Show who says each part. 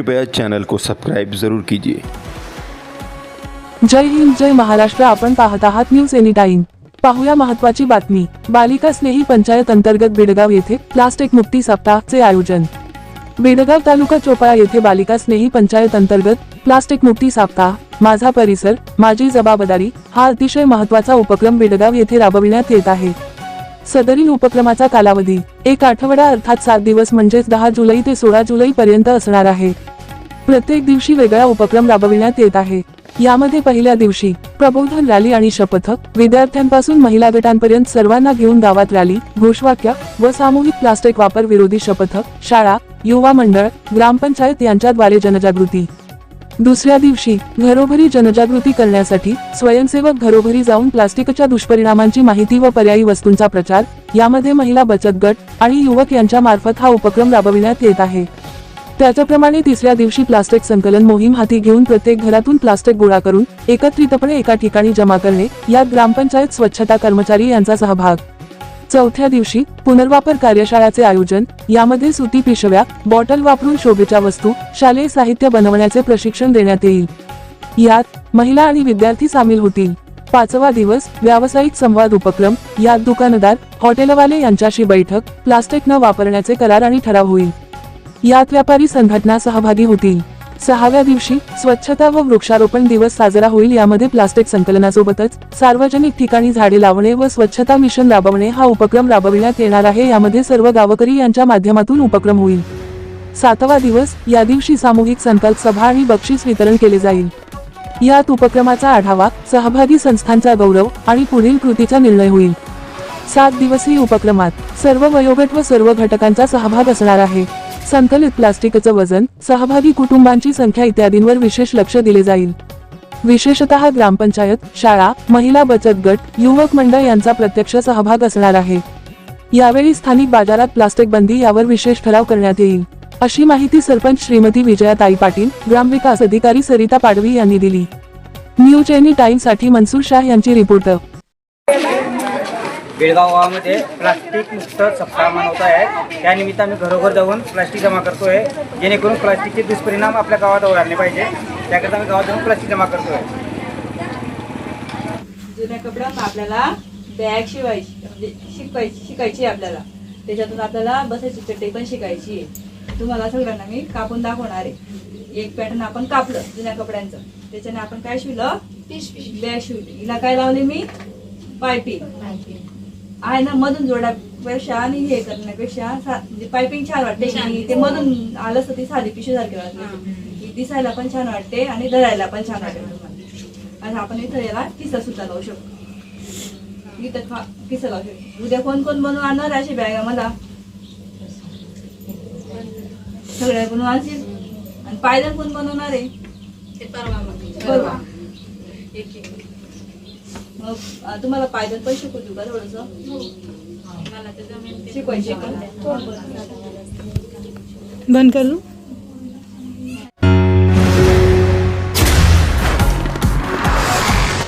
Speaker 1: कृपया चैनल को सब्सक्राइब ज़रूर कीजिए.
Speaker 2: जय हिंद जय महाराष्ट्र. आपण पाहत आहात न्यूज एनी टाइम पाहूया महत्वाची बातमी. बालिका स्नेही पंचायत अंतर्गत बेडगाव येथे प्लास्टिक मुक्ती सप्ताहाचे आयोजन. बेडगाव तालुका चोपाळा येथे बालिका स्नेही पंचायत अंतर्गत प्लास्टिक मुक्ती सप्ताह माझा परिसर माझी जबाबदारी हा अतिशय महत्त्वाचा उपक्रम बेडगाव येथे राबविण्यात येत आहे. सदरील उपक्रमाचा कालावधी. एक आठवडा अर्थात सात दिवस म्हणजेच दहा जुलै ते सोळा जुलै पर्यंत असणार आहे. प्रत्येक दिवशी वेगळा उपक्रम राबविण्यात येत आहे. यामध्ये पहिल्या दिवशी प्रबोधन रॅली आणि शपथक विद्यार्थ्यांपासून महिला गटांपर्यंत सर्वांना घेऊन गावात रॅली घोषवाक्य व सामूहिक प्लास्टिक वापर विरोधी शपथक शाळा युवा मंडळ ग्रामपंचायत यांच्याद्वारे जनजागृती. दुसऱ्या दिवशी घरोघरी जनजागृती करण्यासाठी स्वयंसेवक घरोघरी जाऊन प्लास्टिकच्या दुष्परिणामांची माहिती व पर्यायी वस्तूंचा प्रचार यामध्ये महिला बचत गट आणि युवक यांच्या मार्फत हा उपक्रम राबविण्यात येत आहे. त्याच्याप्रमाणे तिसऱ्या दिवशी प्लास्टिक संकलन मोहीम हाती घेऊन प्रत्येक घरातून प्लास्टिक गोळा करून एकत्रितपणे एका ठिकाणी जमा करणे यात ग्रामपंचायत स्वच्छता कर्मचारी यांचा सहभाग चौथ्या दिवशी पुनर्वापर कार्यशाळाचे आयोजन यामध्ये सुती पिशव्या बॉटल वापरून शोभेच्या वस्तू शालेय साहित्य बनवण्याचे प्रशिक्षण देण्यात येईल. यात महिला आणि विद्यार्थी सामील होतील. पाचवा दिवस व्यावसायिक संवाद उपक्रम यात दुकानदार हॉटेलवाले यांच्याशी बैठक प्लास्टिक न वापरण्याचे करार आणि ठराव होईल. यात व्यापारी संघटना सहभागी होतील. सहाव्या दिवशी स्वच्छता व वृक्षारोपण दिवस साजरा होईल यामध्ये प्लास्टिक संकलनासोबतच सार्वजनिक ठिकाणी झाडे लावणे व स्वच्छता मिशन राबवणे हा उपक्रम राबविण्यात येणार आहे. यामध्ये सर्व गावकरी यांच्या माध्यमातून उपक्रम होईल. सातवा दिवस या दिवशी सामूहिक संकल्प सभा आणि बक्षीस वितरण केले जाईल. यात उपक्रमाचा आढावा सहभागी संस्थांचा गौरव आणि पुढील कृतीचा निर्णय होईल. सात दिवसीय उपक्रमात सर्व वयोगट व सर्व घटकांचा सहभाग असणार आहे. संकलित प्लास्टिकचं वजन सहभागी कुटुंबांची संख्या इत्यादींवर विशेष लक्ष दिले जाईल. विशेषतः ग्रामपंचायत शाळा महिला बचत गट युवक मंडळ यांचा प्रत्यक्ष सहभाग असणार आहे. यावेळी स्थानिक बाजारात प्लास्टिक बंदी यावर विशेष ठराव करण्यात येईल. अशी माहिती सरपंच श्रीमती विजयाताई पाटील ग्रामविकास अधिकारी सरिता पाडवी यांनी दिली. न्यूज एनी टाइमसाठी मनसूर शाह यांची रिपोर्ट.
Speaker 3: बेळगाव गावामध्ये प्लास्टिक मुक्त सप्ताह मनवत आहे. त्यानिमित्त आम्ही घरोघर जाऊन प्लास्टिक जमा करतो आहे जेणेकरून प्लास्टिकचे दुष्परिणाम आपल्या गावात ओढाडले पाहिजे. त्याकरता आम्ही गावात जाऊन प्लास्टिक जमा करतो आहे
Speaker 4: जुन्या कपड्यात आपल्याला बॅग शिवायची म्हणजे शिकवायची शिकायची आहे आपल्याला. त्याच्यातून आपल्याला बसायची चटई पण शिकायची आहे. तुम्हाला सगळ्यांना मी कापून दाखवणार आहे. एक पॅटर्न आपण कापलं जुन्या कपड्यांचं. त्याच्याने आपण काय शिवलं? बॅग शिवली. हिला काय लावले मी? पायपिंग आहे ना मधून जोडण्यापेक्षा आणि हे करण्यापेक्षा म्हणजे पायपिंग छान वाटते. आणि ते मधून आलं तर ती साधी पिशवी सारखी वाटते. दिसायला पण छान वाटते आणि धरायला पण छान वाटते. आणि आपण इथं याला किसा सुद्धा लावू शकतो. इथं खा किसा लावू शकतो. उद्या कोण कोण बनवून आणणार अशी बॅग मला सगळ्या बनवून आणशील? आणि पायदन कोण बनवणार आहे? परवा मग तुम्हाला पायदन पण शिकू देऊ का थोडस? शिकवायची का?
Speaker 5: बंद करू?